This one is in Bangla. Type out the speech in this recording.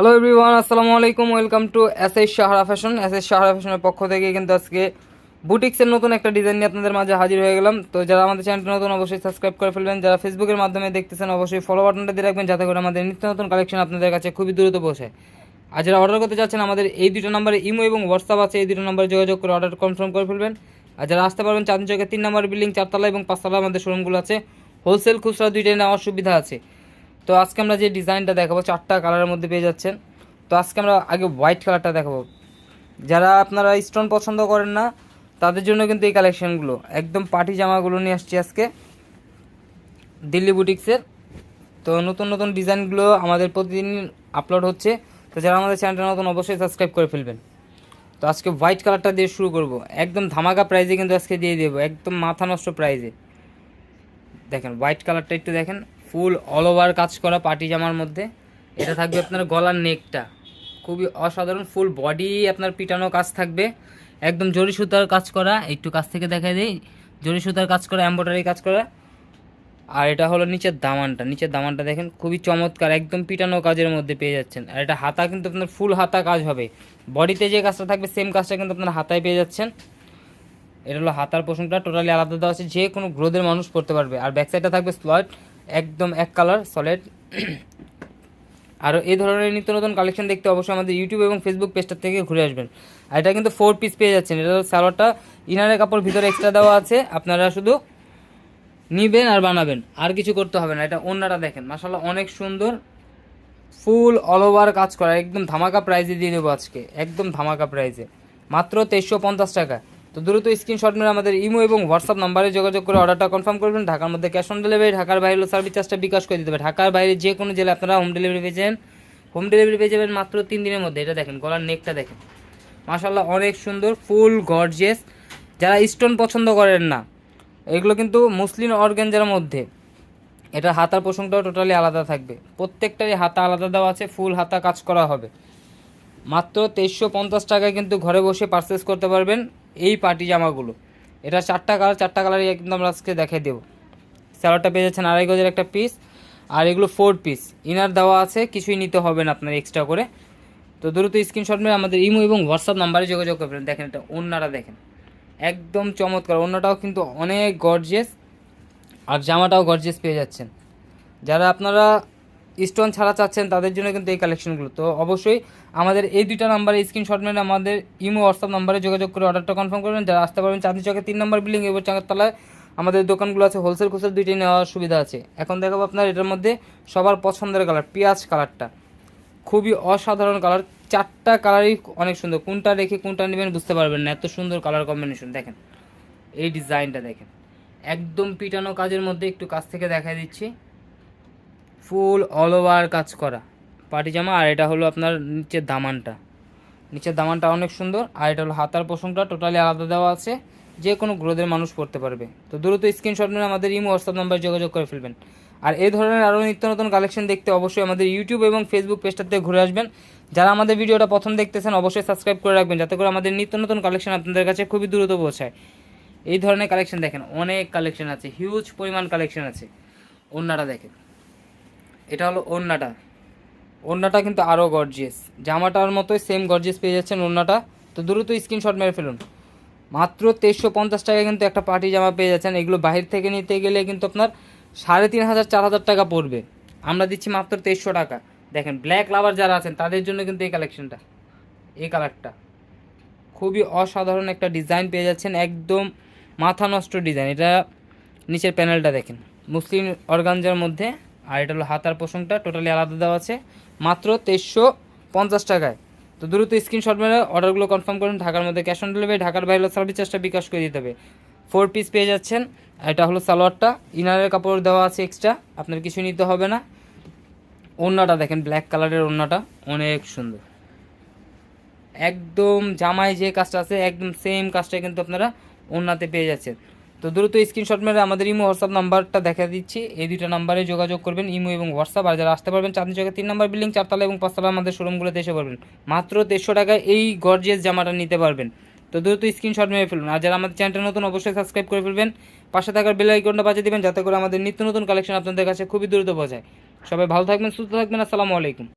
হ্যালো এভরিওয়ান আসসালামু আলাইকুম welcome to S S Sahara fashion S S Sahara ফ্যাশনের পক্ষ থেকে কিন্তু আজকে বুটিক্সের নতুন একটা ডিজাইন নিয়ে আপনাদের মাঝে হাজির হয়ে গেলাম। তো যারা আমাদের চ্যানেলটা নতুন, অবশ্যই সাবস্ক্রাইব করে ফেলবেন। যারা ফেসবুকের মাধ্যমে দেখতেছেন, অবশ্যই ফলো বাটনটা দিয়ে রাখবেন, যাতে করে আমাদের নিত্য নতুন কালেকশন আপনাদের কাছে খুবই দ্রুত বসে আর যারা অর্ডার করতে চাচ্ছেন আমাদের এই দুটো নম্বরে ইমো এবং হোয়াটসঅ্যাপ আছে, এই দুটো নম্বরে যোগাযোগ করে অর্ডার কনফার্ম করে ফেলবেন। আর যারা আসতে পারবেন, চাঁদনি চকের তিন নম্বর বিল্ডিং চারতলা এবং পাঁচতলা আমাদের শোরুমগুলো আছে। হোলসেল খুচরা দুইটাই নেওয়ার সুবিধা আছে। তো আজকে আমরা যে ডিজাইনটা দেখাবো, চারটা কালারের মধ্যে পেয়ে যাচ্ছেন। তো আজকে আমরা আগে হোয়াইট কালারটা দেখাবো। যারা আপনারা স্টোন পছন্দ করেন না, তাদের জন্য কিন্তু এই কালেকশানগুলো একদম পার্টি জামাগুলো নিয়ে আসছি আজকে। দিল্লি বুটিক্সের তো নতুন নতুন ডিজাইনগুলো আমাদের প্রতিদিন আপলোড হচ্ছে। তো যারা আমাদের চ্যানেলটা নতুন, অবশ্যই সাবস্ক্রাইব করে ফেলবেন। তো আজকে হোয়াইট কালারটা দিয়ে শুরু করব। একদম ধামাকা প্রাইজে কিন্তু আজকে দিয়ে দেবো। একদম মাথা নষ্ট প্রাইজে দেখেন হোয়াইট কালারটা একটু দেখেন। ফুল অল ওভার কাজ করা পার্টি জামার মধ্যে। এটা থাকবে আপনার গলার নেকটা। খুবই অসাধারণ ফুল বডি আপনার পিটানো কাজ থাকবে। একদম জরি সুতার কাজ করা, একটু কাছ থেকে দেখা দেই। জরি সুতার কাজ করা এম্ব্রয়ডারি কাজ করা। আর এটা হলো নিচের দামানটা। নিচের দামানটা দেখেন, খুবই চমৎকার, একদম পিটানো কাজের মধ্যে পেয়ে যাচ্ছেন। আর এটা হাতা কিন্তু আপনার ফুল হাতা কাজ হবে। বডিতে যে কাজটা থাকবে সেম কাজটা কিন্তু আপনার হাতায় পেয়ে যাচ্ছেন। এটা হলো হাতার পোষণটা টোটালি আলাদা দেওয়া আছে। যে কোনো গ্রোদের মানুষ পড়তে পারবে। আর ব্যাক সাইডটা থাকবে স্লট একদম এক কালার সলিড আর এই ধরনের নিত্য নতুন কালেকশন দেখতে অবশ্যই আমাদের ইউটিউব এবং ফেসবুক পেজটা থেকে ঘুরে আসবেন। আর এটা কিন্তু ফোর পিস পেয়ে যাচ্ছেন। এটা সালোয়ারটা। ইনারের কাপড় ভিতরে এক্সট্রা দেওয়া আছে। আপনারা শুধু নিবেন আর বানাবেন। আর কিছু করতে হবে না। এটা অন্যটা দেখেন। মাসাল্লাহ অনেক সুন্দর। ফুল অল ওভার কাজ করা। একদম ধামাকা প্রাইজে দিয়ে দেবো আজকে। একদম ধামাকা প্রাইজে মাত্র তেইশশো পঞ্চাশ টাকা। তো দ্রুত স্ক্রিনশট মেরে আমাদের ইমো এবং হোয়াটসঅ্যাপ নাম্বারে যোগাযোগ করে অর্ডারটা কনফার্ম করবেন। ঢাকার মধ্যে ক্যাশ অন ডেলিভারি ঢাকার বাইরে সার্ভিস চার্জটা বিকাশ করে দিতে হবে। ঢাকার বাইরে যে কোনো জেলায় আপনারা হোম ডেলিভারি পেয়ে যাবেন। হোম ডেলিভারি পেয়ে যাবেন মাত্র তিন দিনের মধ্যে। এটা দেখেন, গলার নেকটা দেখেন। মাশাল্লাহ অনেক সুন্দর ফুল গর্জিয়াস যারা স্টোন পছন্দ করেন না, এগুলো কিন্তু মুসলিম অর্গ্যানজার মধ্যে। এটা হাতার পোষণটাও টোটালি আলাদা থাকবে। প্রত্যেকটারই হাতা আলাদা দেওয়া আছে ফুল হাতা কাজ করা হবে। মাত্র তেইশশো পঞ্চাশ টাকায় কিন্তু ঘরে বসে পারচেস করতে পারবেন। এই পার্টি জামাগুলো। এটা চারটা কালার চারটা কালারই একদম আজকে দেখাই দেবো। স্যালোডটা পেয়ে যাচ্ছেন আড়াই গজের একটা পিস আর এগুলো ফোর পিস ইনার দেওয়া আছে, কিছুই নিতে হবে না আপনার এক্সট্রা করে। তো দ্রুত স্ক্রিনশট মেরে আমাদের ইমো এবং হোয়াটসঅ্যাপ নাম্বারে যোগাযোগ করবেন। দেখেন এটা অন্যটা দেখেন। একদম চমৎকার। অন্যটাও কিন্তু অনেক গর্জিয়াস আর জামাটাও গর্জিয়াস পেয়ে যাচ্ছেন। যারা আপনারা স্টোন ছাড়া চাচ্ছেন, তাদের জন্য কিন্তু এই কালেকশনগুলো তো অবশ্যই আমাদের এই দুইটা নাম্বারে স্ক্রিনশট মেরে আমাদের ইমো হোয়াটসঅ্যাপ নাম্বারে যোগাযোগ করে অর্ডারটা কনফার্ম করবেন। যারা আসতে পারবেন চাঁদনি চকের তিন নম্বর বিল্ডিং এবং চাঁদতলায় আমাদের দোকানগুলো আছে হোলসেল খুচরা দুইটাই নেওয়ার সুবিধা আছে। এখন দেখাবো আপনার এটার মধ্যে সবার পছন্দের কালার পেঁয়াজ কালারটা খুবই অসাধারণ কালার চারটা কালারই অনেক সুন্দর। কোনটা রেখে কোনটা নেবেন বুঝতে পারবেন না, এত সুন্দর কালার কম্বিনেশন দেখেন, এই ডিজাইনটা দেখেন। একদম পিটানো কাজের মধ্যে একটু কাছ থেকে দেখা দিচ্ছি। ফুল অল ওভার কাজ করা। পাটি জামা, আর এটা হলো আপনার নিচের দামানটা। নিচের দামানটা অনেক সুন্দর, আর এটা হলো হাতার পোষণটা টোটালি আলাদা দেওয়া আছে। যে কোনো গ্রোদের মানুষ পড়তে পারবে। তো দ্রুত স্ক্রিনশট নিয়ে আমাদের ইমো হোয়াটসঅ্যাপ নাম্বারে যোগাযোগ করে ফেলবেন। আর এই ধরনের আরও নিত্য নতুন কালেকশন দেখতে অবশ্যই আমাদের ইউটিউব এবং ফেসবুক পেজটাতে ঘুরে আসবেন। যারা আমাদের ভিডিওটা প্রথম দেখতেছেন, অবশ্যই সাবস্ক্রাইব করে রাখবেন, যাতে করে আমাদের নিত্য নতুন কালেকশন আপনাদের কাছে খুবই দ্রুত পৌঁছায়। এই ধরনের কালেকশন দেখেন, অনেক কালেকশন আছে হিউজ পরিমাণ কালেকশন আছে। অন্যটা দেখেন। এটা হলো ওন্নাটা ওন্নাটা কিন্তু আরও গর্জিয়াস জামাটার মতোই সেম গর্জিয়াস পেয়ে যাচ্ছেন ওন্নাটা তো দ্রুত স্ক্রিনশট মেরে ফেলুন। মাত্র তেইশশো পঞ্চাশ টাকায় কিন্তু একটা পার্টি জামা পেয়ে যাচ্ছেন। এগুলো বাহির থেকে নিতে গেলে কিন্তু আপনার সাড়ে তিন হাজার চার হাজার টাকা পড়বে। আমরা দিচ্ছি মাত্র তেইশশো টাকা। দেখেন ব্ল্যাক লাভার যারা আছেন, তাদের জন্য কিন্তু এই কালেকশনটা এই কালারটা খুবই অসাধারণ একটা ডিজাইন পেয়ে যাচ্ছেন। একদম মাথা নষ্ট ডিজাইন এটা নিচের প্যানেলটা দেখেন। মুসলিম অর্গানজার মধ্যে আর এটা হলো হাতার পোষণটা টোটালি আলাদা দেওয়া আছে। মাত্র তেইশশো পঞ্চাশ টাকায়। তো দ্রুত স্ক্রিনশট মেরে অর্ডারগুলো কনফার্ম করুন, ঢাকার মধ্যে ক্যাশ অন ডেলিভারি ঢাকার বাইরে সার্ভিস চার্জটা বিকাশ করে দিতে হবে। ফোর পিস পেয়ে যাচ্ছেন। এটা হলো সালোয়ারটা। ইনারের কাপড় দেওয়া আছে এক্সট্রা আপনার কিছু নিতে হবে না। ওড়নাটা দেখেন ব্ল্যাক কালারের ওড়নাটা, অনেক সুন্দর। একদম জামায় যে কাজটা আছে, একদম সেম কাজটা কিন্তু আপনারা ওড়নাতে পেয়ে যাচ্ছেন। তো দ্রুত স্ক্রিনশট মেরে আমাদের ইমো হোয়াটসঅ্যাপ নাম্বারটা দেখা দিচ্ছি। এই দুটো নাম্বারে যোগাযোগ করবেন, ইমো এবং হোয়াটসঅ্যাপ আর যারা আসতে পারবেন, চাঁদনি চকের তিন নম্বর বিল্ডিং চারতলা এবং পাঁচতলা আমাদের শোরুমগুলোতে এসে পারবেন মাত্র দেড়শো টাকায় এই গর্জিয়াস জামাটা নিতে পারবেন। তো দ্রুত স্ক্রিনশট মেরে ফেলুন। আর যারা আমাদের চ্যানেলটা নতুন, অবশ্যই সাবস্ক্রাইব করে ফেলবেন। পাশে থাকার বেল আইকনটা বাজিয়ে দিবেন, যাতে করে আমাদের নিত্য নতুন কালেকশন আপনাদের কাছে খুবই দ্রুত পৌঁছায়। সবাই ভালো থাকবেন, সুস্থ থাকবেন। আসসালামু আলাইকুম।